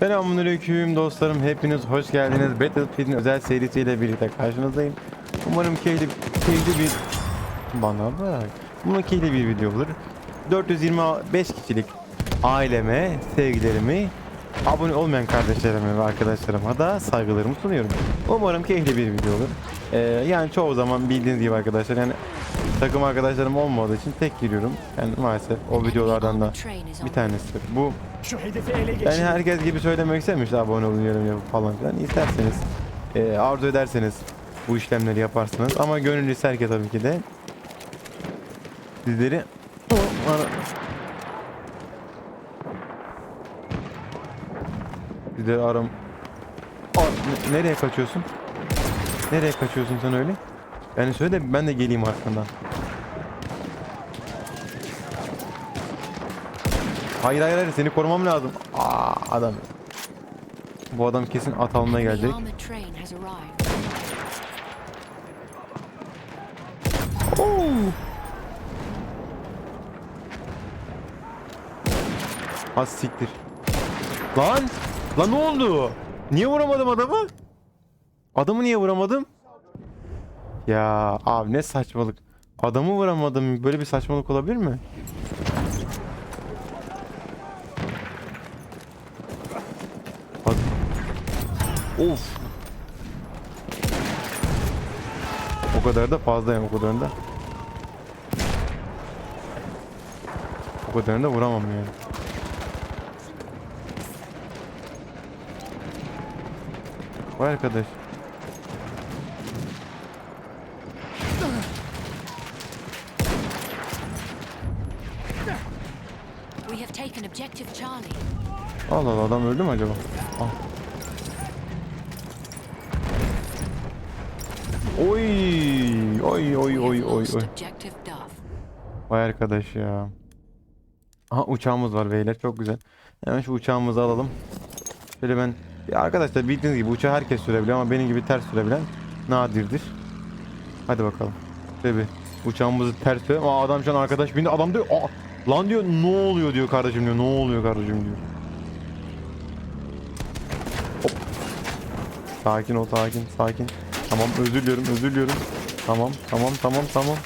Selamünaleyküm dostlarım. Hepiniz hoş geldiniz. Battlefield'in özel serisiyle birlikte karşınızdayım. Umarım keyifli, keyifli bir... Bana bak. Bunun keyifli bir video olur. 425 kişilik aileme, sevgilerimi, abone olmayan kardeşlerime ve arkadaşlarıma da saygılarımı sunuyorum. Umarım keyifli bir video olur. Ee, yani çoğu zaman bildiğiniz gibi arkadaşlar yani takım arkadaşlarım olmadığı için tek giriyorum. Yani maalesef o videolardan da bir tanesi. Bu yani herkes gibi söylemek istemiş abone olun yorum yapın falan filan. İsterseniz e, arzu ederseniz bu işlemleri yaparsınız. Ama gönül ister ki tabii ki de sizleri sizleri aram Aa, ne- nereye kaçıyorsun? Nereye kaçıyorsun sen öyle? Yani söyle de ben de geleyim arkandan. Hayır hayır hayır seni korumam lazım. Aa adam. Bu adam kesin at almaya gelecek. Has arrived. Ha siktir. Lan! Lan ne oldu? Niye vuramadım adamı? Adamı niye vuramadım? Ya abi ne saçmalık. Adamı vuramadım. Böyle bir saçmalık olabilir mi? Ad- Of. O kadar da fazla yani o kadarını da. O kadarını da vuramam yani. Vay arkadaş. We have taken objective Charlie. Allah Allah adam öldü mü acaba? Ah. Oy oy oy oy oy oy. Vay arkadaş ya. Aha uçağımız var beyler çok güzel. Hemen şu uçağımızı alalım. Şöyle ben ya arkadaşlar bildiğiniz gibi uçağı herkes sürebiliyor ama benim gibi ters sürebilen nadirdir. Hadi bakalım. Şöyle bir uçağımızı ters süre. Aa adam şu an arkadaş bindi. Adam diyor Aa, lan diyor ne oluyor diyor kardeşim diyor. Ne oluyor kardeşim diyor. Hop. Sakin ol sakin sakin. Tamam özür diliyorum özür diliyorum. Tamam tamam tamam tamam.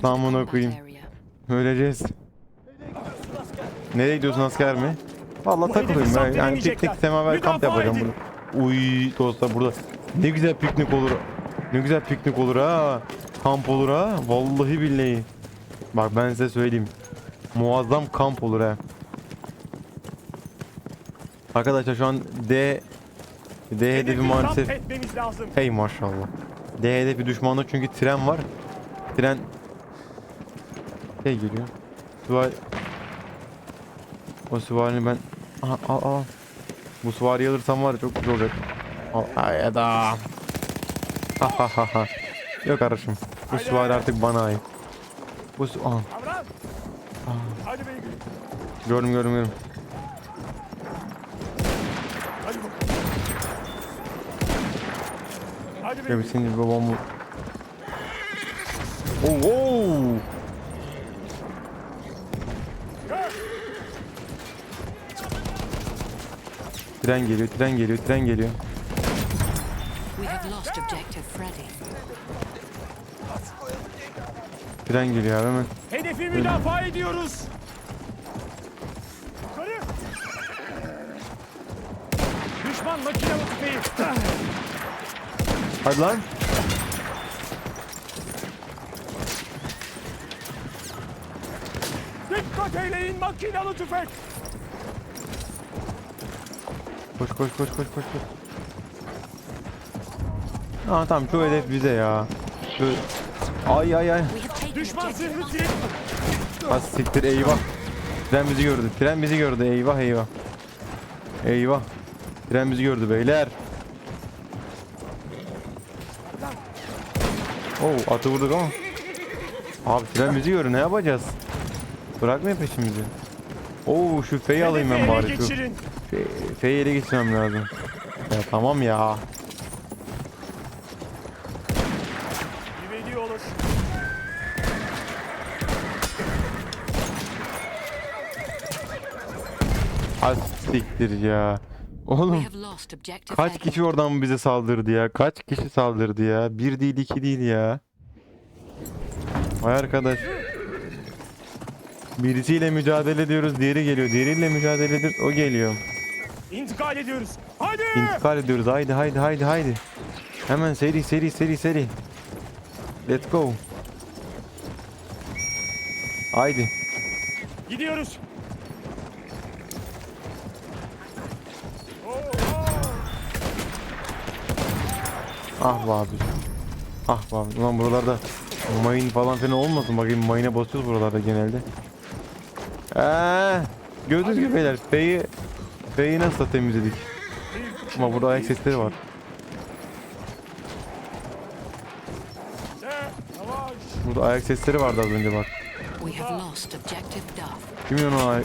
The amına koyayım. Öleceğiz. Nereye gidiyorsun asker mi? Vallahi takılıyorum ben. Yani edemeyecekler. piknik semaver kamp yapacağım burada. Uy dostlar burada. Ne güzel piknik olur. Ne güzel piknik olur ha. Kamp olur ha. Vallahi billahi. Bak ben size söyleyeyim. Muazzam kamp olur ha. Arkadaşlar şu an D D hedefi maalesef. Hey maşallah. D hedefi düşmanda çünkü tren var. Tren şey geliyor. Süvari O süvarini ben Aha, al al. Bu süvariyi alırsam var ya çok güzel olacak. Al ay adam. Ha ha ha ha. Yok kardeşim. Bu süvari artık bana ait. Avram. Hadi beygir. gördüm gördüm gördüm. Hadi bakalım. Hadi Ya bir beygir. senin babam bu. Oo, oo. Tren geliyor, tren geliyor, tren geliyor. We have lost objective Freddy. Tren geliyor abi hemen. Hedefi müdafaa ediyoruz. Yukarı. Düşman makinalı tüfeği. Hadi lan. Dikkat eyleyin makinalı tüfek. Koş koş koş koş koş koş. Aa tamam şu hedef bize ya. Şu... Ay ay ay. Düşman zırhlı tren. Az siktir eyvah. Tren bizi gördü. Tren bizi gördü. Eyvah eyvah. Eyvah. Tren bizi gördü beyler. Oo atı vurduk ama. Abi tren bizi gördü. Ne yapacağız? Bırakmıyor peşimizi. Oo şu feyi alayım ben bari. Şu fe- feyi ele geçirmem lazım. Ya tamam ya. İvedi olur. Az siktir ya. Oğlum kaç kişi oradan bize saldırdı ya? Kaç kişi saldırdı ya? Bir değil iki değil ya. Vay arkadaş. Birisiyle mücadele ediyoruz, diğeri geliyor. Diğeriyle mücadele ediyoruz, o geliyor. İntikal ediyoruz. Hadi. İntikal ediyoruz. Haydi haydi haydi haydi. Hemen seri seri seri seri. Let's go. Haydi. Gidiyoruz. Ah be abi. Ah be abi. Ulan buralarda mayın falan filan olmasın. Bakayım mayına basıyoruz buralarda genelde. Eee. Gördüğünüz gibi beyler. F'yi F'yi nasıl temizledik. Ama burada ayak sesleri var. Burada ayak sesleri vardı az önce bak. Duff. Kimin o ayak?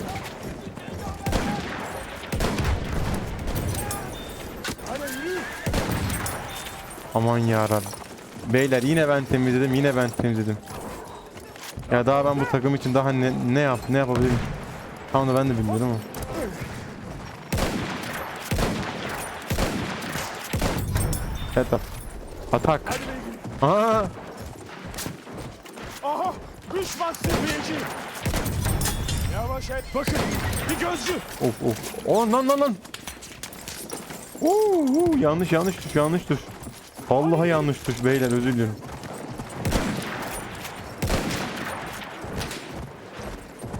Aman yarabbim. Beyler yine ben temizledim, yine ben temizledim. Ya daha ben bu takım için daha ne ne yap ne yapabilirim? Tam da ben de bilmiyorum ama. Setup. Atak. Aa! Aha. Düşman seviyeci. Yavaş et. Bakın. Bir gözcü. Of of. Oh lan lan lan. Oo, oo, yanlış yanlış tuş yanlış tuş. Vallahi yanlış tuş beyler özür diliyorum.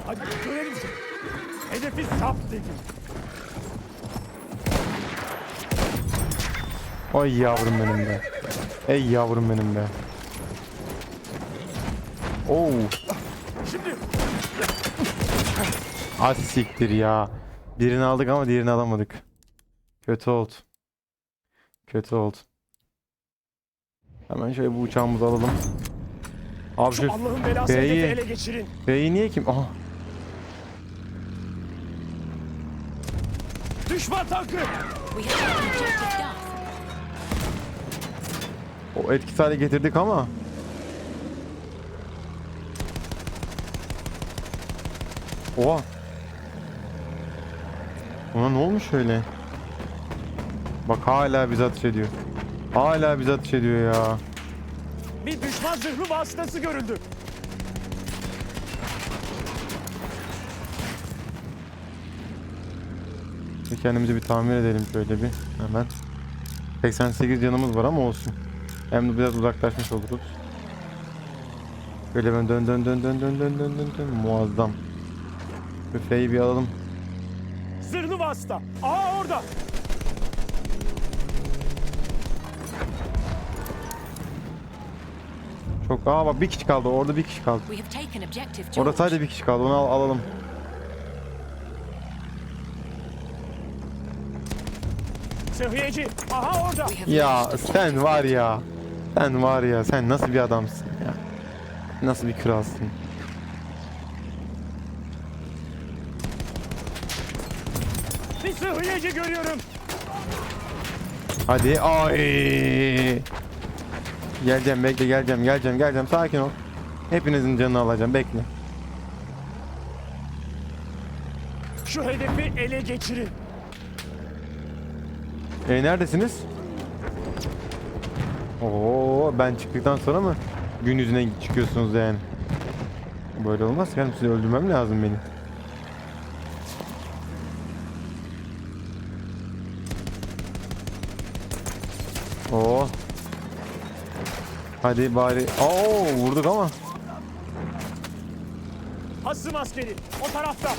Hadi görelim seni. Hedefi sap dedim. Ay yavrum benim be. Ey yavrum benim be. Oo. Şimdi Az siktir ya. Birini aldık ama diğerini alamadık. Kötü oldu. Kötü oldu. Hemen şöyle bu uçağımızı alalım. Abi şu Allah'ın belası hedefi ele geçirin. F'yi niye kim? Aha. Düşman tankı. O etkisiz hale getirdik ama. Oha. Ona ne olmuş öyle? Bak hala bize ateş ediyor. Hala bize ateş ediyor ya. Bir düşman zırhlı vasıtası görüldü. Bir kendimizi bir tamir edelim şöyle bir hemen. 88 canımız var ama olsun. Hem de biraz uzaklaşmış oluruz. Böyle ben dön dön dön dön dön dön dön dön dön muazzam. Büfeyi bir alalım. Zırhlı vasıta. Aha orada. Çok aa bak bir kişi kaldı orada bir kişi kaldı. Orada sadece bir kişi kaldı onu al- alalım. Aha orada. Ya sen var ya. Sen var ya sen nasıl bir adamsın ya. Nasıl bir kralsın. Bir sıhhiyeci görüyorum. Hadi ay. Geleceğim bekle geleceğim geleceğim geleceğim sakin ol. Hepinizin canını alacağım bekle. Şu hedefi ele geçirin. E neredesiniz? Oo ben çıktıktan sonra mı gün yüzüne çıkıyorsunuz yani? Böyle olmaz yani sizi öldürmem lazım beni. Oo. Hadi bari. Oo vurduk ama. Hasım askeri. O tarafta.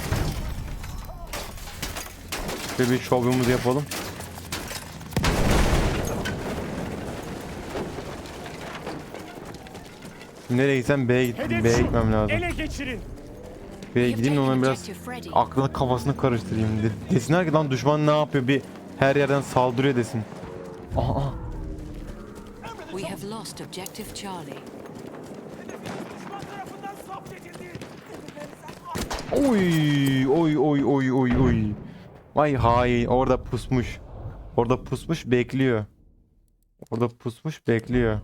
Şöyle bir şovumuzu yapalım. Nereye gitsem B'ye, git Hedef B'ye şu. gitmem lazım. Ele geçirin. B'ye gideyim de onun biraz aklını kafasını karıştırayım. De, desinler ki lan düşman ne yapıyor bir her yerden saldırıyor desin. Aa, aa. Lost objective Charlie. Oy oy oy oy oy oy. Vay hay orada pusmuş. Orada pusmuş bekliyor. Orada pusmuş bekliyor.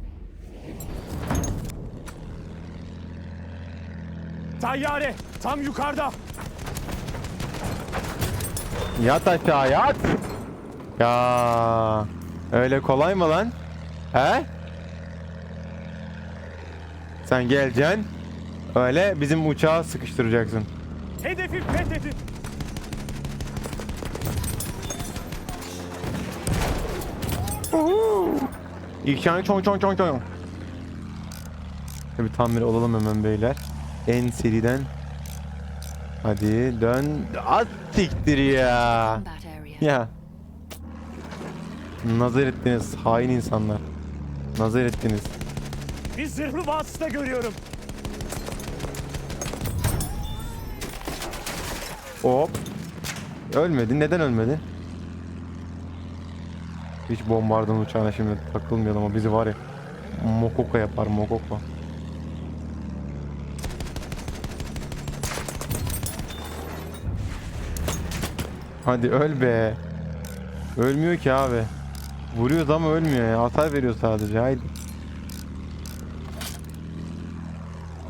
Tayyare tam yukarıda. Yat aşağı yat. Ya öyle kolay mı lan? He? Sen geleceksin. Öyle bizim uçağı sıkıştıracaksın. Hedefi fethedin. İlk tane çon çon çon çon. Tabi tamir olalım hemen beyler. En seriden. Hadi dön. At siktir ya. Ya. Nazar ettiniz hain insanlar. Nazar ettiniz. Bir zırhlı vasıta görüyorum. Hop. Ölmedi. Neden ölmedi? Hiç bombardıman uçağına şimdi takılmayalım ama bizi var ya Mokoko yapar Mokoko. Hadi öl be. Ölmüyor ki abi. Vuruyoruz ama ölmüyor ya. Hasar veriyor sadece. Haydi.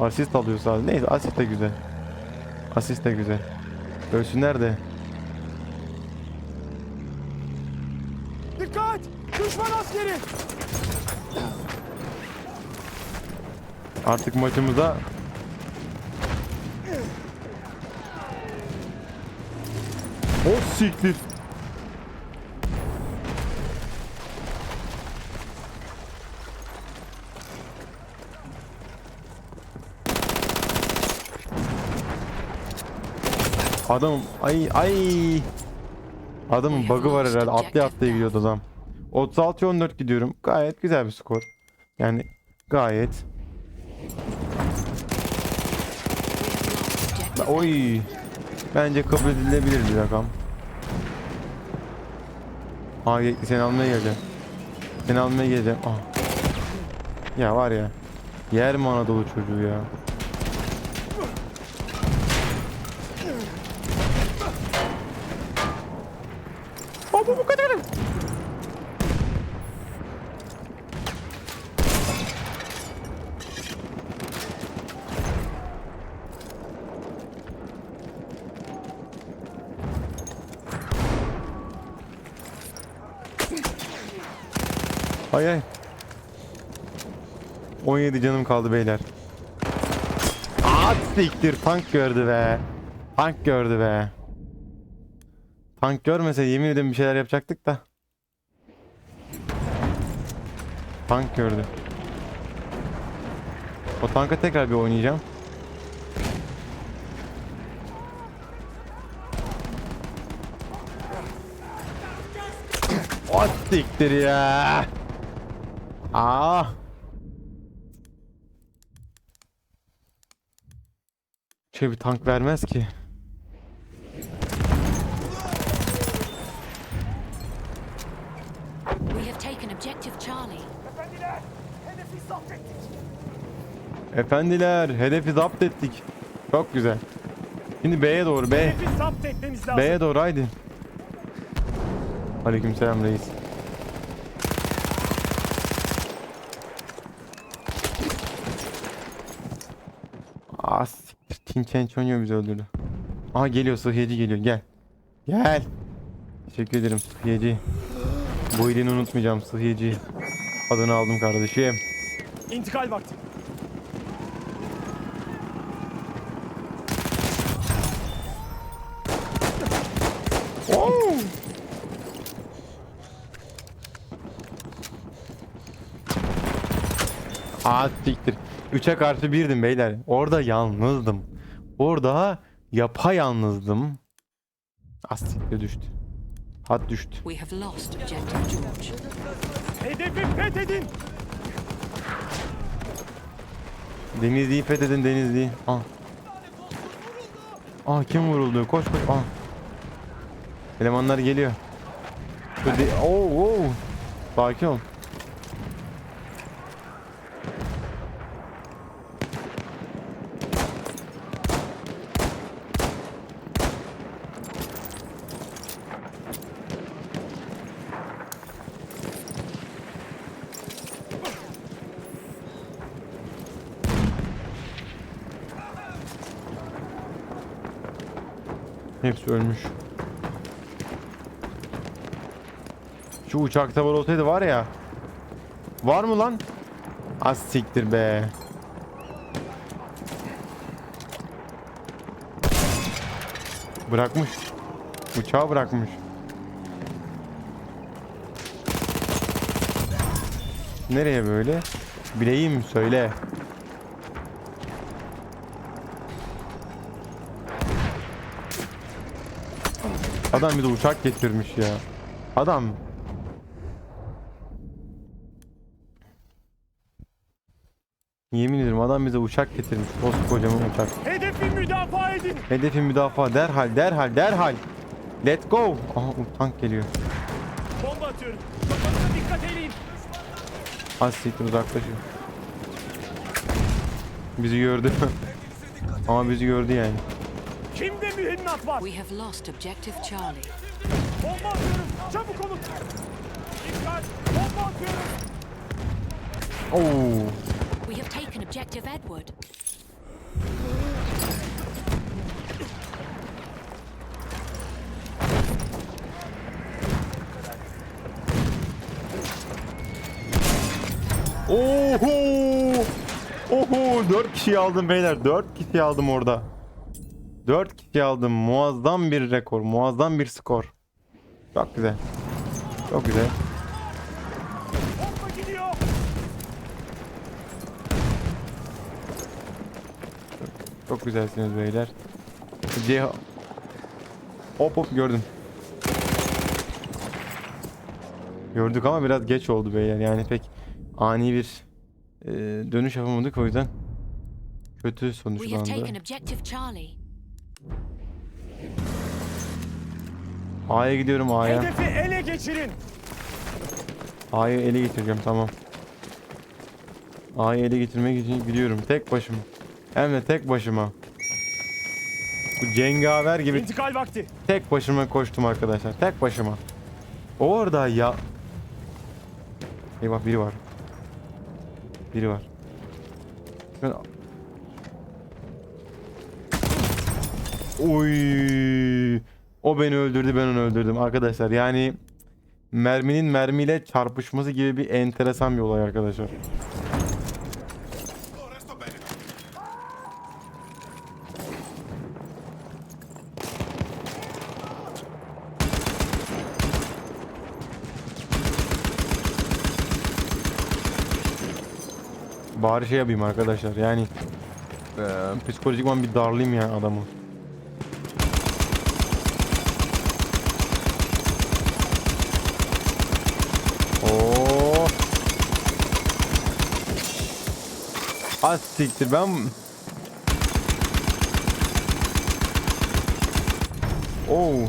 Asist alıyor sadece. Neyse asist de güzel. Asist de güzel. Ölsünler de. Dikkat! Düşman askeri! Artık maçımıza O siktir. Adam ay ay Adamın bug'ı var herhalde. Atlaya atlaya gidiyordu adam. 36-14 gidiyorum. Gayet güzel bir skor. Yani gayet. Oy. Bence kabul edilebilir bir rakam. Ge- seni almaya geleceğim. Seni almaya geleceğim. Ah. Ya var ya. Yer mi Anadolu çocuğu ya? Baba bu kadar. Ay ay. 17 canım kaldı beyler. At siktir tank gördü be. Tank gördü be. Tank görmese yemin ederim bir şeyler yapacaktık da. Tank gördü. O tanka tekrar bir oynayacağım. O siktir ya. Aa. Şey bir tank vermez ki. We have taken objective Charlie. Efendiler! Hedefi zapt ettik. Efendiler hedefi zapt ettik. Çok güzel. Şimdi B'ye doğru B. Hedefi zapt etmemiz lazım. B'ye doğru haydi. Aleykümselam reis. Aa siktir. Tinçençonyo bizi öldürdü. Aha geliyor sıhhiyeci geliyor gel. Gel. Teşekkür ederim sıhhiyeci. Bu iyiliğini unutmayacağım sıhhiyeci. Adını aldım kardeşim. İntikal vakti. Aa siktir. 3'e karşı birdim beyler. Orada yalnızdım. Orada yapayalnızdım. Az siktir düştü. Hat düştü. We have lost objective George. Hedefi fethedin. Denizli'yi fethedin Denizli'yi. Aa. Aa kim vuruldu? Koş koş. Aa. Elemanlar geliyor. Oo, oo. Sakin ol. Hepsi ölmüş. Şu uçak tabanı olsaydı var ya. Var mı lan? Az siktir be. Bırakmış. Uçağı bırakmış. Nereye böyle? Bileyim söyle. Adam bir de uçak getirmiş ya. Adam. Yemin ederim adam bize uçak getirmiş. Koskocaman uçak. Hedefi müdafaa edin. Hedefi müdafaa derhal derhal derhal. Let go. Aha tank geliyor. Bomba atıyorum. Kafanıza dikkat edin. Az siktir uzaklaşıyor. Bizi gördü. Ama bizi gördü yani. Kimde mühimmat var? We have lost objective Charlie. Bomba atıyorum. Çabuk olun. Dikkat. Bomba atıyorum. Oo. We have taken objective Edward. Oho! Oho! 4 kişi aldım beyler. 4 kişi aldım orada. 4 kişi aldım. Muazzam bir rekor. Muazzam bir skor. Çok güzel. Çok güzel. Çok güzelsiniz beyler. C Hop hop gördüm. Gördük ama biraz geç oldu beyler. Yani pek ani bir e, dönüş yapamadık o yüzden kötü sonuçlandı. A'ya gidiyorum A'ya. Hedefi ele geçirin. A'yı ele getireceğim tamam. A'yı ele getirmek için gidiyorum tek başıma. Hem de tek başıma. Bu cengaver gibi İntikal vakti. tek başıma koştum arkadaşlar. Tek başıma. Orada ya. Eyvah biri var. Biri var. Ben... Oy. O beni öldürdü ben onu öldürdüm arkadaşlar. Yani merminin mermiyle çarpışması gibi bir enteresan bir olay arkadaşlar. Bari şey yapayım arkadaşlar yani eee psikolojikman bir darlayayım ya adamı. Az siktir ben Oo.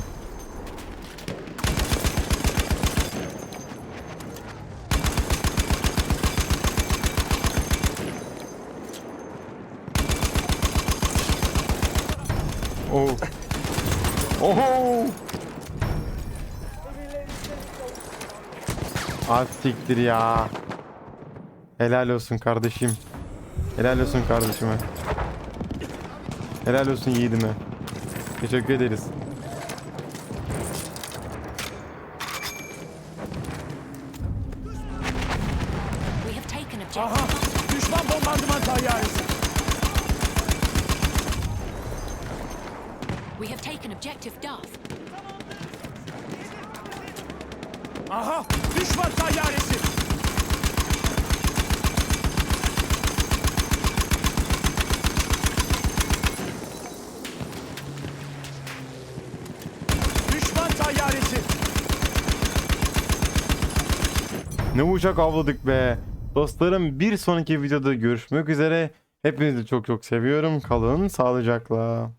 Oo. Oho. Az siktir ya. Helal olsun kardeşim. Helal olsun kardeşime. Helal olsun yiğidime. Teşekkür ederiz. Aha. Düşman bombardıman tayyaresi. We have taken objective Duff. Aha. Düşman tayyaresi. Düşman tayyaresi. Ne uçak avladık be. Dostlarım bir sonraki videoda görüşmek üzere. Hepinizi çok çok seviyorum. Kalın sağlıcakla.